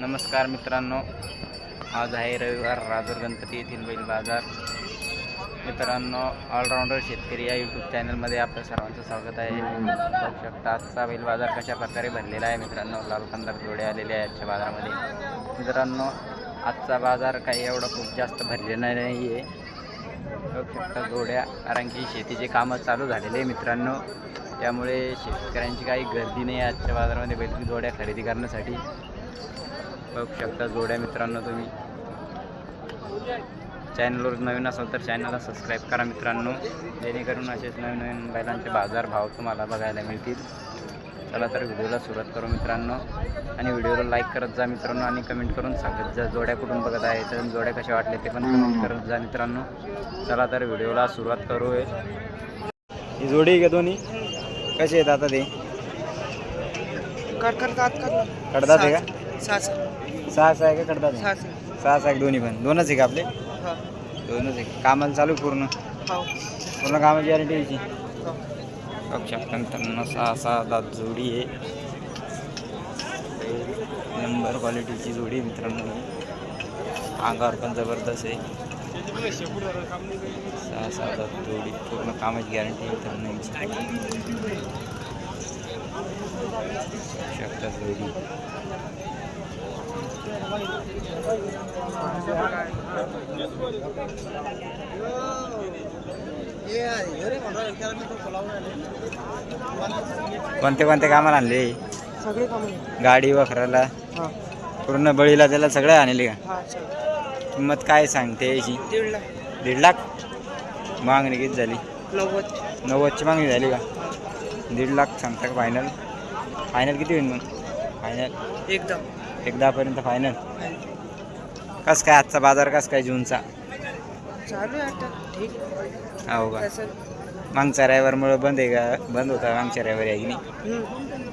नमस्कार मित्रांनो. आज आहे रविवार राजूर गणपती येथील बैल बाजार. मित्रांनो ऑलराऊंडर शेतकरी या यूट्यूब चॅनलमध्ये आपलं सर्वांचं स्वागत आहे. बघू शकता आजचा बैल बाजार कशा प्रकारे भरलेला आहे मित्रांनो. लाल कंदर जोडे आलेले आहे आजच्या बाजारामध्ये. मित्रांनो आजचा बाजार काही एवढा खूप जास्त भरलेला नाही आहे बघू शकता जोड्या कारण की शेतीचे कामं चालू झालेले आहे मित्रांनो. त्यामुळे शेतकऱ्यांची काही गर्दी नाही आहे आजच्या बाजारामध्ये बैल जोड्या खरेदी करण्यासाठी. बघू शकता जोड्या मित्रांनो तुम्ही. चॅनलवर नवीन असाल तर चॅनलला सबस्क्राईब करा मित्रांनो. जेणेकरून असेच नवीन नवीन बैलांचे बाजार भाव तुम्हाला बघायला मिळतील. चला तर व्हिडिओला सुरुवात करू मित्रांनो. आणि व्हिडिओला लाईक करत जा मित्रांनो आणि कमेंट करून सांगत जा जोड्या कुठून बघत आहे तर जोड्या कशा वाटल्या ते पण कमेंट करत जा मित्रांनो. चला तर व्हिडिओला सुरुवात करू ही जोडी का दोन्ही? कसे आहेत आता ते? कडतात आहे का? सहा सहा का कडतात आहे? सहा सहा. सहा सहा आहे दोन्ही पण. दोनच आहे का आपले? हा. दोनच आहे कामाला चालू पूर्ण? हो. पूर्ण कामाची गॅरंटी यायची? हो. शकता मित्रांनो सहा सहा दात जोडी आहे. नंबर क्वालिटीची जोडी आहे मित्रांनो. अंगावर पण जबरदस्त आहे. सहा सहा दात जोडी. पूर्ण कामाची गॅरंटी मित्रांनो याची. बघू शकता जोडी. कोणते कोणते कामाला आणले? सगळे काम गाडी वखराला? पूर्ण बळीला त्याला सगळं आणले का? किंमत काय सांगते याची? दीड लाख. मागणी किती झाली? नव्वद. नव्वदची मागणी झाली का? दीड लाख सांगता का? फायनल फायनल किती होईल मग? फायनल एकदम. एक दहापर्यंत फायनल कस काय आजचा बाजार कस काय जूनचा? चालू आहे आता ठीक. हो का? तसं. मागच्या रविवारमुळे बंद आहे का? बंद होता मागच्या रविवारी आहे की नाही? हम्म.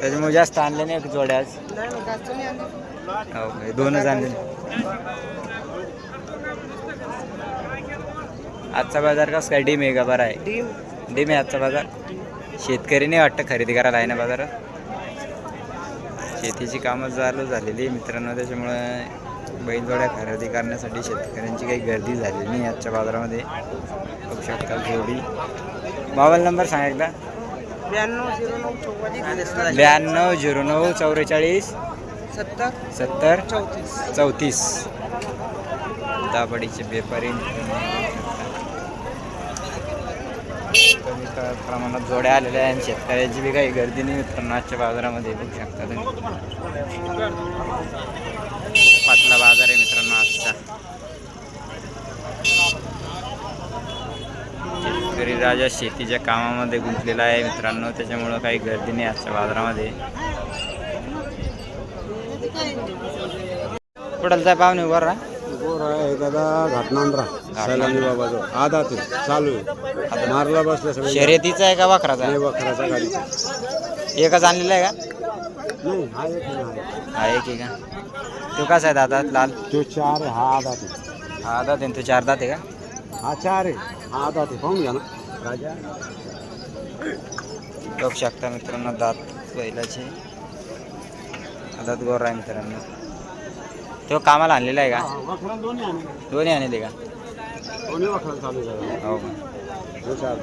त्याच्यामुळे जास्त आणले नाही जोड्या आज? नाही मग जास्त नाही आणले. हो का? दोनच आणले. आजचा बाजार कस काय? डीम आहे का? बरा आहे? डीम. डीम आहे आजचा बाजार? शेतकरी नाही वाटतं खरेदी करायला आहे ना बाजारात? शेतीची कामं चालू झालेली मित्रांनो त्याच्यामुळे बैलजोड्या खरेदी करण्यासाठी शेतकऱ्यांची काही गर्दी झालेली नाही आजच्या बाजारामध्ये. बघू शकता जोडी. मोबाईल नंबर सांगा एकदा. ब्याण्णव झिरो नऊ चौवालीस ब्याण्णव झिरो नऊ चौवेचाळीस सत्तर सत्तर चौतीस. चौतीस. दाबडीचे व्यापारी कमी प्रमाणात जोड्या आलेल्या आहेत. शेतकऱ्याची बी काही गर्दी नाही. मित्रांनो आजच्या बाजारामध्ये बघू शकता तुम्ही. पातला बाजार आहे मित्रांनो आजचा. शेतकरी राजा शेतीच्या कामामध्ये गुंतलेला आहे मित्रांनो. त्याच्यामुळं काही गर्दी नाही आजच्या बाजारामध्ये. पडलचा पाहुणे उभा राहा. आहे दादा घाटनांद्रा सैलानी बाबाजवळ आधा ते चालू आहे. मारला बसला सगळे शर्यतीचा आहे का वाखराचा? नाही वखराचा गाडीचा. एकच आणलेला आहे का? नाही हा एक नाही हा एक. आहे का? तो कसा आहे दादा लाल? तो चार आहे हा आधा ते हा दादा तो चार दात आहे का? हा चार आहे हा आधा ते पाहून घ्या ना. राजा. बघू शकता मित्रांनो दात बैलाचे. दात गोर आहे मित्रांनो. तो कामाला आणलेला आहे का? दोन्ही आणले. का? दोन्ही वखरा चालू आहे हो का.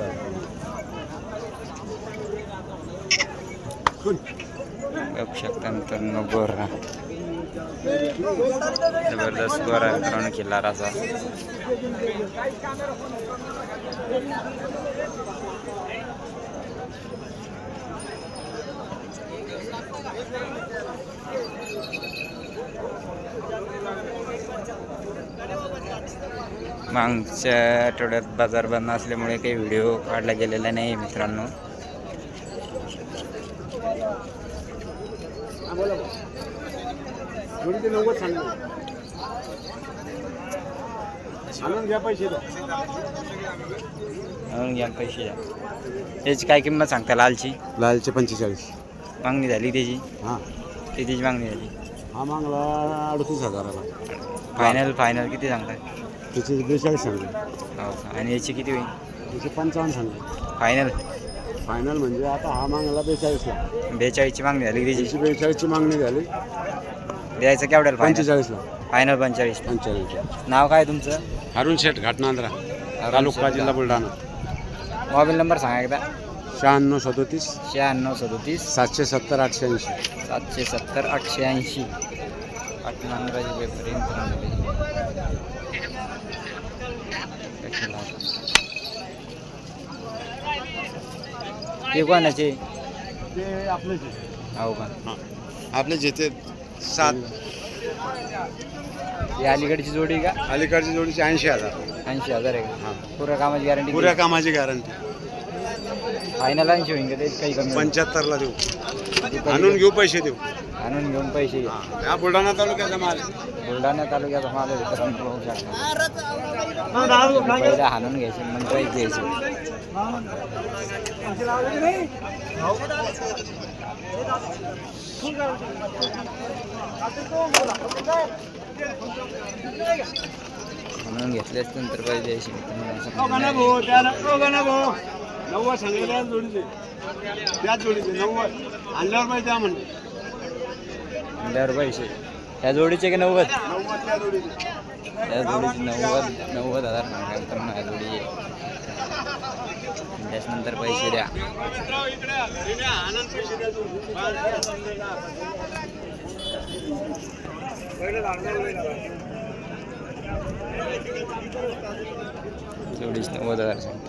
बघू शकता मित्रांनो गोरा जबरदस्त गोरा मागच्या आठवड्यात बाजार बंद असल्यामुळे काही व्हिडिओ काढला गेलेला नाही मित्रांनो. घ्या पैसे द्या. त्याची काय किंमत सांगता लालची? लालचे पंचेचाळीस. मागणी झाली त्याची? हां. कितीची मागणी झाली? हा मागला अडतीस हजाराला. फायनल फायनल किती सांगताय? त्याचे बेचाळीस सांगले. हो का? आणि याची किती होईल? त्याचे पंचावन्न सांगले. फायनल फायनल म्हणजे आता हा मागला बेचाळीसला. बेचाळीसची मागणी झाली त्याची बेचाळीसची मागणी झाली. द्यायचं केवढ्याला फायनल पंचेचाळीसला. फायनल पंचेचाळीस. पंचेचाळीस नाव काय तुमचं? अरुण शेठ घाटनांद्रा तालुका जिल्हा बुलढाणा. मोबाईल नंबर सांगा एकदा. शहाण्णव सदोतीस. शहाण्णव सदोतीस. सातशे सत्तर आठशे ऐंशी. सातशे सत्तर आठशे ऐंशी. पाटणांद्राचे पेपर ते कोणाचे? ते आपले हो. का आपले जेथे सात. ही अलीकडची जोडी का? अलीकडची जोडीचे ऐंशी हजार. ऐंशी हजार आहे हा. का पुऱ्या कामाची गॅरंटी पुऱ्या कामाची गॅरंटी फायनल ऐंशी होईन का ते काही कमी होईल? पंच्याहत्तरला देऊ आणून घेऊ पैसे देऊ आणून घेऊन पैसे घे. हा बुलढाणा तालुक्याचा माल आहे. बुलढाणा तालुक्याचा माल आहे मित्रांनो पाहू शकता पहिला हाणून घ्यायचे मग पैसे द्यायचे म्हणून घेतले असते तर पैसे द्यायचे मित्रांनो असं. नव्वद सांगितलं. त्याच जोडीचे. त्याच जोडीचे नव्वद. आणल्यावर पाहिजे द्या म्हणले म्हणल्यावर पैसे. त्या जोडीचे की नव्वद? नव्वद त्या जोडीचे. या जोडीचे नव्वद नव्वद हजार सांगा मित्रांनो या जोडीचे त्याच्यानंतर पैसे द्या. जोडीच नव्वद हजार सांगतो.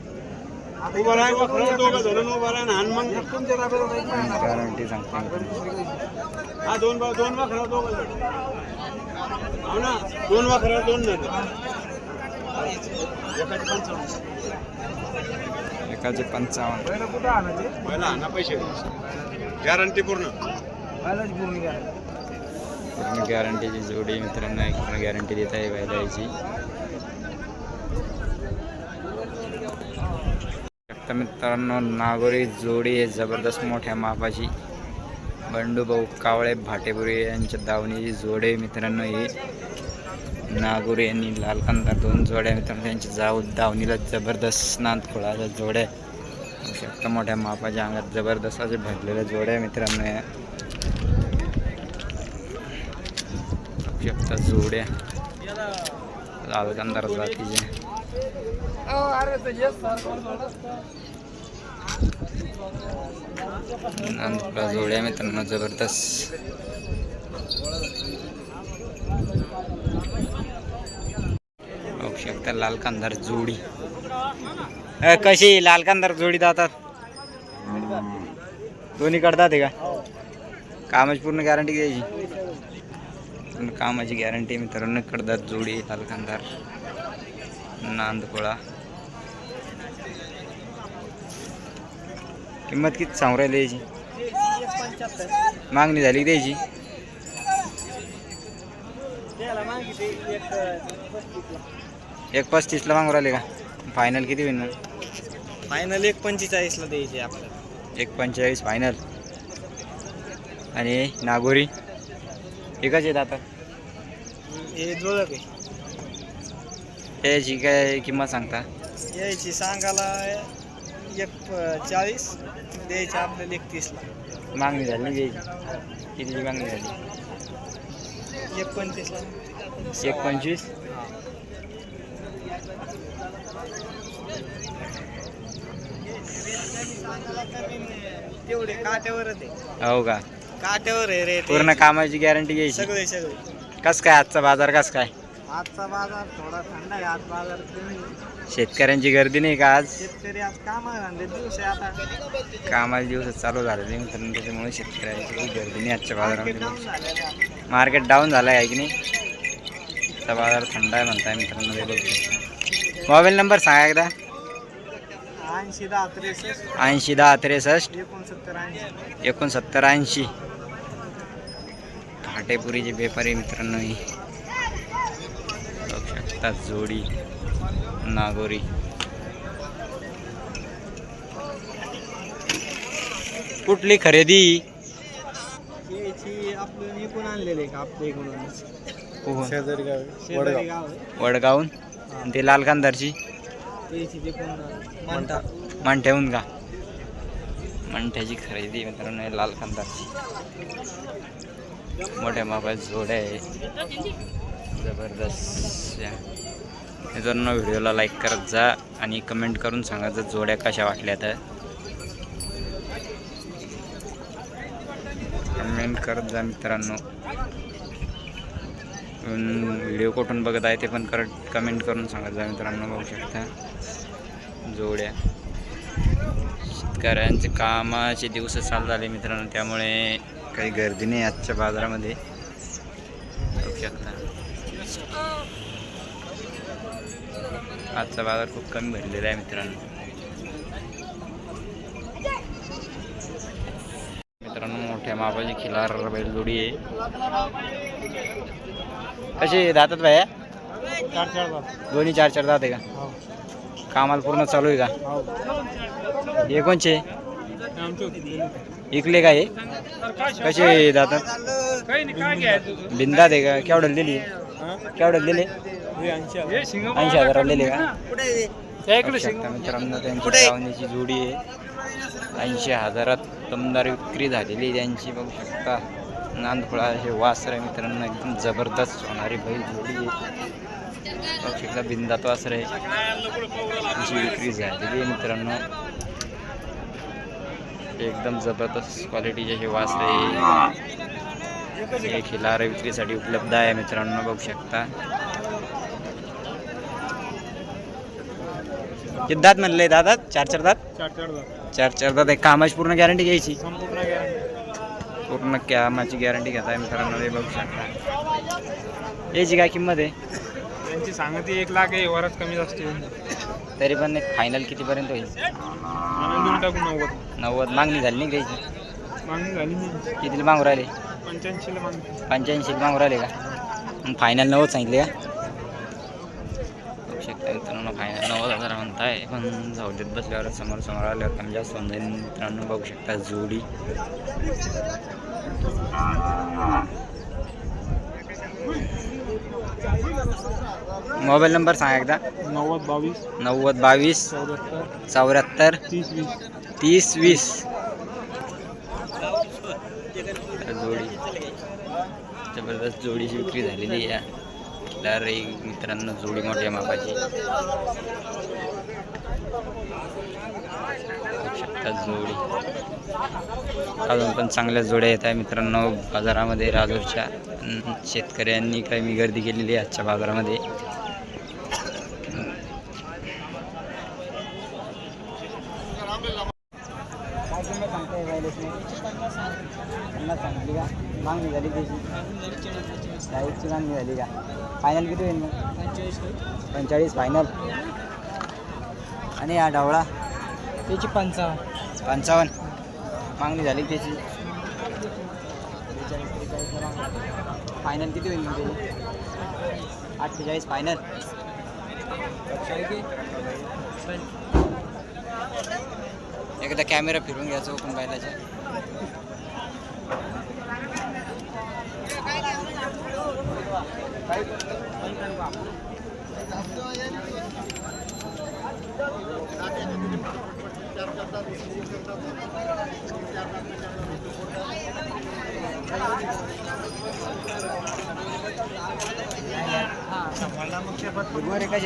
उभं राहाय वखरं दोघं धरून उभं राहा आणि मग गॅरंटी सांगतो. हा दोन दोन वखरं दोघं धरून. हो ना दोन वखरं दोन धरून. एकाचे पंचावन्न. एकाचे पंचावन्न पहिला आणा पैसे गॅरंटी पूर्ण पूर्ण गॅरंटीची जोडी मित्रांनो एक पूर्ण गॅरंटी देत आहे बैलाची तर मित्रांनो नागोरी जोडी आहे जबरदस्त मोठ्या मापाची. बंडू भाऊ कावळे भाटेपुरी यांच्या दावणीची जोडे मित्रांनो हे. नागोरी यांनी लालकांदा दोन जोड्या मित्रांनो त्यांच्या जाऊ दावणीला जबरदस्त नांदखोळाच्या जोड्या होऊ मोठ्या मापाच्या अंगात जबरदस्त असे भरलेल्या जोड्या मित्रांनो या. बघू शकता जोड्या लालकांदार जातीच्या जातीचे जोड्या मित्रांनो जबरदस्त. बघू शकता लाल कांदार जोडी. कशी लाल कांदार जोडी जातात दोन्ही करतात का? कामाची पूर्ण गॅरंटी द्यायची. पूर्ण कामाची गॅरंटी मित्रांनो कडदात जोडी लाल कांदार. नांदकोळा किंमत किती सांगू राहिली याची मागणी झाली द्यायची एक पस्तीसला मागू राहिले का? फायनल किती होईल मग? फायनल एक पंचेचाळीसला द्यायचे आपल्याला. एक पंचेचाळीस फायनल आणि नागोरी? एकच आहेत आता. हे जोडक आहे. याची काय किंमत सांगता? यायची सांगायला एक चाळीस द्यायचे आपल्याला एक तीसला मागणी झाली नाही द्यायची कितीची मागणी झाली? एक पंचवीसला एक पंचवीस तेवढे काट्यावरच आहे हो का? काट्यावर आहे रेट पूर्ण कामाची गॅरंटी घ्यायची. सगळे सगळे. कस काय आजचा बाजार कस काय? आजचा बाजार थोडा थंड आहे आज बाजार कमी आहे. शेतकऱ्यांची गर्दी नाही का आज? शेतकरी आज कामा धंदे दिवस आहे आता. कामाचे दिवस चालू झालेले मित्रांनो त्याच्यामुळे शेतकऱ्यांची काही गर्दी नाही आजच्या मार्केट डाऊन बाजारामध्ये झालेलं आहे. मार्केट डाऊन झालं आहे की नाही? आजचा बाजार थंड आहे म्हणताय मित्रांनो ते मोबाईल नंबर सांगा एकदा. ऐंशी दहा त्रेसष्ट. ऐंशी दहा त्रेसष्ट. एकोणसत्तर ऐंशी. एकोणसत्तर ऐंशी. फटेपुरीचे व्यापारी मित्रांनो ही. शकता जोडी नागोरी. कुठली खरेदी? वडगावून आणि ते लाल कांदारची? मांठ्याहून का? मांठ्याची खरेदी मित्रांनो लाल कांदारची. मोठ्या मापात जोड्या आहे. जबरदस्त. या. मित्रांनो व्हिडिओला लाईक करत जा आणि कमेंट करून सांगा जर जोड्या कशा वाटल्या तर. कमेंट करत जा मित्रांनो. व्हिडिओ कुठून बघत आहे ते पण करत कमेंट करून सांगत जा मित्रांनो बघू शकता. जोड्या. शेतकऱ्यांचे कामाचे दिवस चालू झाले मित्रांनो त्यामुळे काही गर्दी नाही आजच्या बाजारामध्ये. बघू शकता. आजचा बाजार खूप कमी भरलेला आहे मित्रांनो. मित्रांनो मोठ्या मापाची खिलार बैलजोडी आहे. कशी दातात भाया चार चार दोन्ही चार चार दात आहे का? कामाला पूर्ण चालू आहे का? हे कोणचे? इकले काय? कसे जातात काही बिंदात आहे का? केवढ्याला दिली केवढं दिले ऐंशी हजार दिले का? मित्रांनो त्यांची जोडी आहे. ऐंशी हजारात दमदार विक्री झालेली आहे त्यांची बघू शकता. नांदफुळा हे वासर आहे मित्रांनो एकदम जबरदस्त होणारी बैल जोडी आहे. बघू शकता बिंदात वासर आहे. त्यांची विक्री झालेली आहे मित्रांनो. एकदम जबरदस्त क्वालिटीचे हे वासर आहे. हे खिलार विक्रीसाठी उपलब्ध आहे मित्रांनो बघू शकता. किती दात म्हणले दादा चार चार दात? चार चार गाव चार चार दात एक कामाची पूर्ण गॅरंटी घ्यायची? संपूर्ण गॅरंटी पूर्ण कामाची गॅरंटी घेताय मित्रांनो हे बघू शकता. याची काय किंमत आहे? त्यांची सांगते एक लाख आहे वरच कमी जास्त येऊन तरी पण एक फायनल कितीपर्यंत होईल? म्हणून देऊन टाकू नव्वद. नव्वद. मागणी झाली नाही का याची? मागणी झाली नाही. कितीला मागू राहिले? पंच्याऐंशीला मागणी. पंच्याऐंशीला मागू राहिले का? फायनल नव्वद सांगितले का बघू शकता मित्रांनो फायनल म्हणताय पण जाऊ देत बसल्यावर समोर समोर आल्यावर कमी जास्त जाईल. मित्रांनो बघू शकता जोडी. मोबाईल नंबर सांगा एकदा. नव्वद बावीस. नव्वद बावीस. चौऱ्याहत्तर. तीस वीस. तीस वीस. जोडी. जबरदस्त जोडीची विक्री झालेली आहे. तर एक मित्रांनो जोडी मोठ्या मापाची. जोडी. अजून पण चांगल्या जोड्या येत आहे मित्रांनो. बाजारामध्ये राजूरच्या शेतकऱ्यांनी कमी गर्दी केलेली आहे आजच्या बाजारामध्ये. फायनल किती होईल पंचेचाळीस फायनल आणि हा ढवळा. त्याची पंचावन्न. पंचावन्न. मागणी झाली त्याची. फायनल किती होईल त्याची? अठ्ठेचाळीस फायनल एकदा कॅमेरा फिरून घ्यायचा ओपन बैलाच्या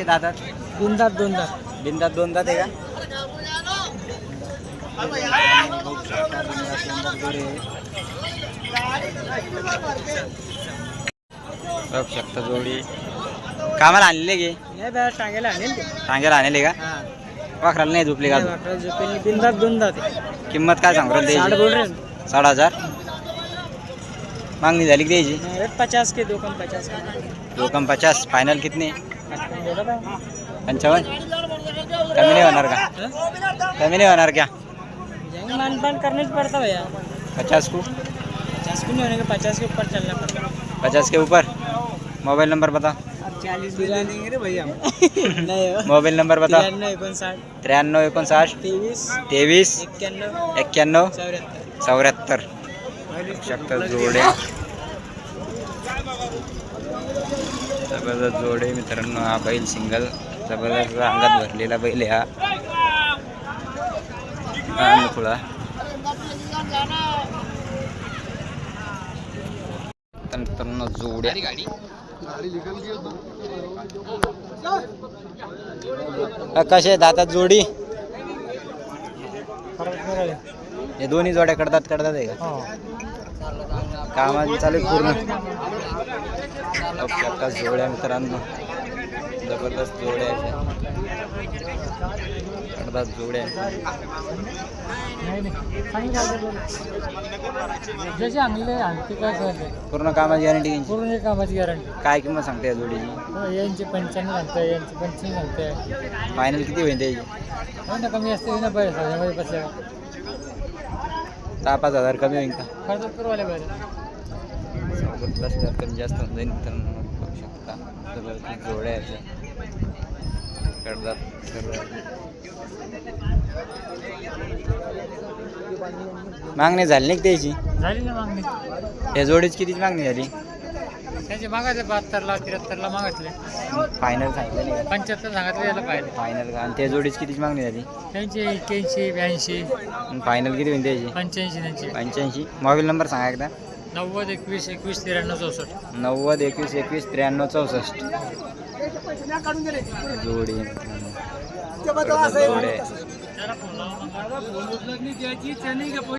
दातात दोन दात दोन दात बिंदात दोन दात आहे का? बघू शकता, जोडी. कामाला आणलेले गे नाही बॅ टांगेला आणेल ते. टांग्याला आणले का? हा. वाखराला नाही झोपले का तीन दात दोन दात किंमत काय सांगू राहिली साठ द्यायची बोल रहे साठ हज़ार? मागणी झाली की द्यायची? हैं पचास के दो कम पचास के. लोकम पचास. फायनल कितने? पंचावन्न? कमी नहीं होणार का? कमी नाही होणार क्या? मानपान करना ही पड़ता भैया. पचास को? पचास इसको नहीं होने के? पचास के ऊपर चलना पड़ता. पचास के ऊपर? मोबाइल नंबर बता चालीस भी ले लेंगे रे भैया नहीं हो। मोबाईल नंबर बता त्र्याण्णव एकोणसाठ। तेवीस। तेवीस। एक्क्याण्णव एक्क्याण्णव चौऱ्याहत्तर। जोडे। जबरदस्त जोडे मित्रांनो हा बैल सिंगल जबरदस्त अंगात भरलेला बैल हा. अनुकुळा तर मित्रांनो जोड्या. कसे हातात जोडी. हे दोन्ही जोड्या कडतात कडतात आहे का कामाची चालू आहे पूर्ण. जोड्या मित्रांनो. जबरदस्त जोड्या कडतात जोड्या जसे आणले आणते काय झाले पूर्ण कामाची गॅरंटी पूर्ण कामाची गॅरंटी काय किंमत सांगते या जोडीची? यांची पंच्याण्णव सांगताय यांची पंच्याण्णव सांगताय. फायनल किती होईल त्याची? हो ना कमी असते ना पैसा बसल्या दहा पाच हजार कमी होईल का? खर्च करू आले हजार कमी जास्त होऊन जाईल मित्रांनो बघू शकता. जोड्या आहेत. त्या. सर्व मागणी झाली नाही का त्याची? झाली ना मागणी. या जोडीची कितीची मागणी झाली? त्यांचे मागायचे बहात्तरला त्र्याहत्तरला मागितले. फायनल सांगितलं नाही. पंच्याहत्तर सांगितले यायला पाहिजे फायनल का आणि त्या जोडीची कितीची मागणी झाली? त्यांचे एक्क्याऐंशी ब्याऐंशी. फायनल किती होईल त्याची? पंच्याऐंशी त्यांचे. पंच्याऐंशी. मोबाईल नंबर सांगा एकदा. नव्वद एकवीस एकवीस त्र्याण्णव चौसष्ट. नव्वद एकवीस एकवीस त्र्याण्णव चौसष्ट. जोडी मित्रांनो.